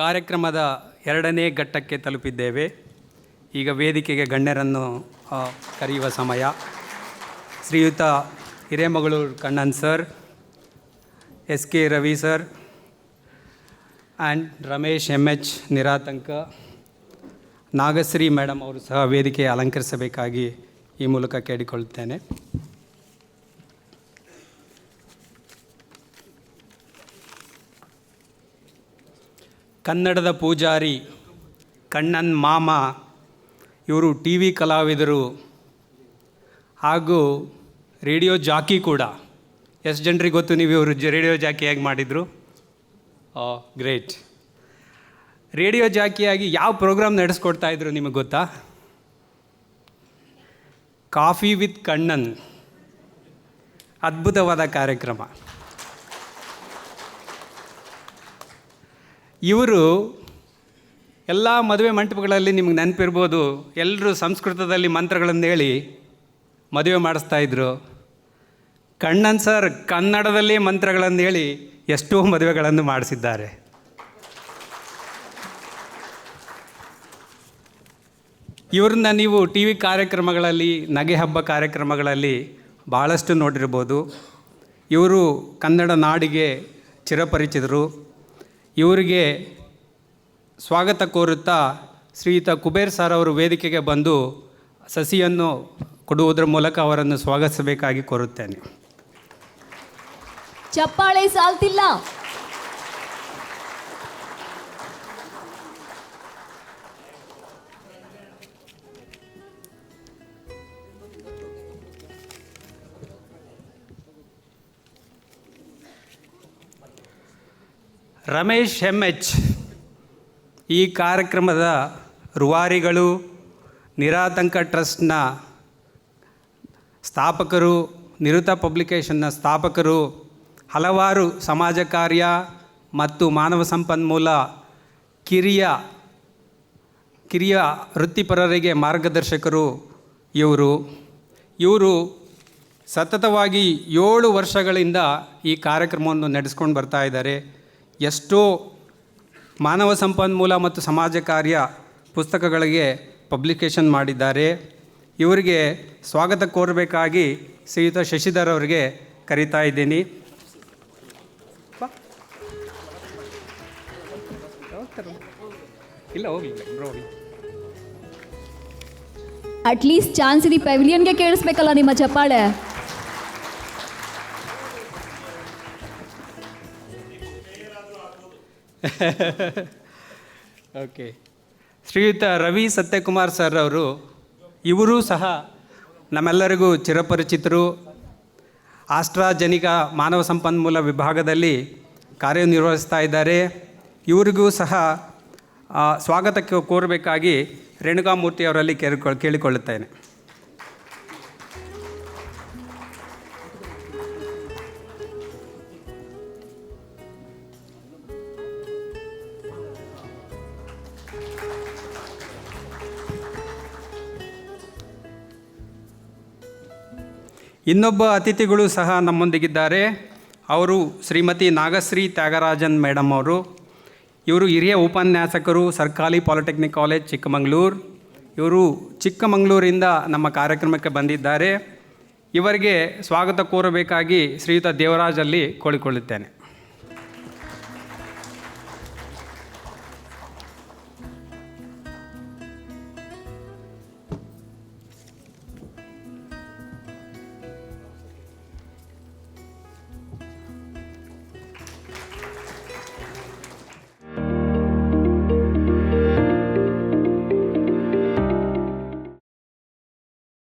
ಕಾರ್ಯಕ್ರಮದ ಎರಡನೇ ಘಟ್ಟಕ್ಕೆ ತಲುಪಿದ್ದೇವೆ. ಈಗ ವೇದಿಕೆಗೆ ಗಣ್ಯರನ್ನು ಕರೆಯುವ ಸಮಯ. ಶ್ರೀಯುತ Hiremagaluru Kannan sir S K Ravi sir, and Ramesh M H ನಿರಾತಂಕ. Nagashree madam ಅವರು ಸಹ ವೇದಿಕೆ ಅಲಂಕರಿಸಬೇಕಾಗಿ ಈ ಮೂಲಕ ಕೇಳಿಕೊಳ್ಳುತ್ತೇನೆ. ಕನ್ನಡದ ಪೂಜಾರಿ ಕಣ್ಣನ್ ಮಾಮ ಇವರು ಟಿ ವಿ ಕಲಾವಿದರು ಹಾಗೂ ರೇಡಿಯೋ ಜಾಕಿ ಕೂಡ. ಎಷ್ಟು ಜನರಿಗೆ ಗೊತ್ತು ನೀವು ಇವರು ಜ ರೇಡಿಯೋ ಜಾಕಿ ಹೇಗೆ ಮಾಡಿದರು? ಗ್ರೇಟ್. ರೇಡಿಯೋ ಜಾಕಿಯಾಗಿ ಯಾವ ಪ್ರೋಗ್ರಾಮ್ ನಡೆಸ್ಕೊಡ್ತಾ ಇದ್ರು ನಿಮಗೆ ಗೊತ್ತಾ? Coffee with Kannan. ಅದ್ಭುತವಾದ ಕಾರ್ಯಕ್ರಮ. ಇವರು ಎಲ್ಲ ಮದುವೆ ಮಂಟಪಗಳಲ್ಲಿ ನಿಮಗೆ ನೆನಪಿರ್ಬೋದು. ಎಲ್ಲರೂ ಸಂಸ್ಕೃತದಲ್ಲಿ ಮಂತ್ರಗಳನ್ನು ಹೇಳಿ ಮದುವೆ ಮಾಡಿಸ್ತಾ ಇದ್ರು. ಕಣ್ಣನ್ ಸರ್ ಕನ್ನಡದಲ್ಲಿ ಮಂತ್ರಗಳನ್ನು ಹೇಳಿ ಎಷ್ಟೋ ಮದುವೆಗಳನ್ನು ಮಾಡಿಸಿದ್ದಾರೆ. ಇವ್ರನ್ನ ನೀವು ಟಿ ವಿ ಕಾರ್ಯಕ್ರಮಗಳಲ್ಲಿ, ನಗೆ ಹಬ್ಬ ಕಾರ್ಯಕ್ರಮಗಳಲ್ಲಿ ಭಾಳಷ್ಟು ನೋಡಿರ್ಬೋದು. ಇವರು ಕನ್ನಡ ನಾಡಿಗೆ ಚಿರಪರಿಚಿತರು. ಇವರಿಗೆ ಸ್ವಾಗತ ಕೋರುತ್ತಾ ಶ್ರೀಯುತ ಕುಬೇರ್ ಸರ್ ಅವರು ವೇದಿಕೆಗೆ ಬಂದು ಸಸಿಯನ್ನು ಕೊಡುವುದರ ಮೂಲಕ ಅವರನ್ನು ಸ್ವಾಗತಿಸಬೇಕಾಗಿ ಕೋರುತ್ತೇನೆ. ಚಪ್ಪಾಳೆ ಸಾಲ್ತಿಲ್ಲ. Ramesh M H. ಈ ಕಾರ್ಯಕ್ರಮದ ರುವಾರಿಗಳು ನಿರಾತಂಕ ಟ್ರಸ್ಟ್ನ ಸ್ಥಾಪಕರು, ನಿರುತ ಪಬ್ಲಿಕೇಶನ್ನ ಸ್ಥಾಪಕರು, ಹಲವಾರು ಸಮಾಜ ಕಾರ್ಯ ಮತ್ತು ಮಾನವ ಸಂಪನ್ಮೂಲ ಕಿರಿಯ ಕಿರಿಯ ವೃತ್ತಿಪರರಿಗೆ ಮಾರ್ಗದರ್ಶಕರು ಇವರು. ಇವರು ಸತತವಾಗಿ ಏಳು ವರ್ಷಗಳಿಂದ ಈ ಕಾರ್ಯಕ್ರಮವನ್ನು ನಡೆಸ್ಕೊಂಡು ಬರ್ತಾ ಇದ್ದಾರೆ. ಎಷ್ಟೋ ಮಾನವ ಸಂಪನ್ಮೂಲ ಮತ್ತು ಸಮಾಜ ಕಾರ್ಯ ಪುಸ್ತಕಗಳಿಗೆ ಪಬ್ಲಿಕೇಶನ್ ಮಾಡಿದ್ದಾರೆ. ಇವರಿಗೆ ಸ್ವಾಗತ ಕೋರಬೇಕಾಗಿ ಶ್ರೀಯುತ ಶಶಿಧರ್ ಅವರಿಗೆ ಕರೀತಾ ಇದ್ದೀನಿ. ಇಲ್ಲ, ಹೋಗ್ಲಿ ಹೋಗಿ ಅಟ್ಲೀಸ್ಟ್ ಚಾನ್ಸ್ ಇದೆ ಪೆವಿಲಿಯನ್ಗೆ ಕೇಳಿಸ್ಬೇಕಲ್ಲ ನಿಮ್ಮ ಚಪ್ಪಾಳೆ. ಓಕೆ ಶ್ರೀಯುತ ರವಿ ಸತ್ಯಕುಮಾರ್ ಸರ್ ಅವರು ಇವರೂ ಸಹ ನಮ್ಮೆಲ್ಲರಿಗೂ ಚಿರಪರಿಚಿತರು. ಆಸ್ಟ್ರಾಜನಿಕ ಮಾನವ ಸಂಪನ್ಮೂಲ ವಿಭಾಗದಲ್ಲಿ ಕಾರ್ಯನಿರ್ವಹಿಸ್ತಾ ಇದ್ದಾರೆ. ಇವರಿಗೂ ಸಹ ಸ್ವಾಗತಕ್ಕೆ ಕೋರಬೇಕಾಗಿ ರೇಣುಕಾಮೂರ್ತಿ ಅವರಲ್ಲಿ ಕೇಳಿಕೊಳ್ಳ ಕೇಳಿಕೊಳ್ಳುತ್ತೇನೆ. ಇನ್ನೊಬ್ಬ ಅತಿಥಿಗಳು ಸಹ ನಮ್ಮೊಂದಿಗಿದ್ದಾರೆ. ಅವರು ಶ್ರೀಮತಿ ನಾಗಶ್ರೀ ತ್ಯಾಗರಾಜನ್ ಮೇಡಮ್ ಅವರು. ಇವರು ಹಿರಿಯ ಉಪನ್ಯಾಸಕರು, ಸರ್ಕಾರಿ ಪಾಲಿಟೆಕ್ನಿಕ್ ಕಾಲೇಜ್, ಚಿಕ್ಕಮಗಳೂರು. ಇವರು ಚಿಕ್ಕಮಗಳೂರಿಂದ ನಮ್ಮ ಕಾರ್ಯಕ್ರಮಕ್ಕೆ ಬಂದಿದ್ದಾರೆ. ಇವರಿಗೆ ಸ್ವಾಗತ ಕೋರಬೇಕಾಗಿ ಶ್ರೀಯುತ ದೇವರಾಜಲ್ಲಿ ಕೋಳಿಕೊಳ್ಳುತ್ತೇನೆ.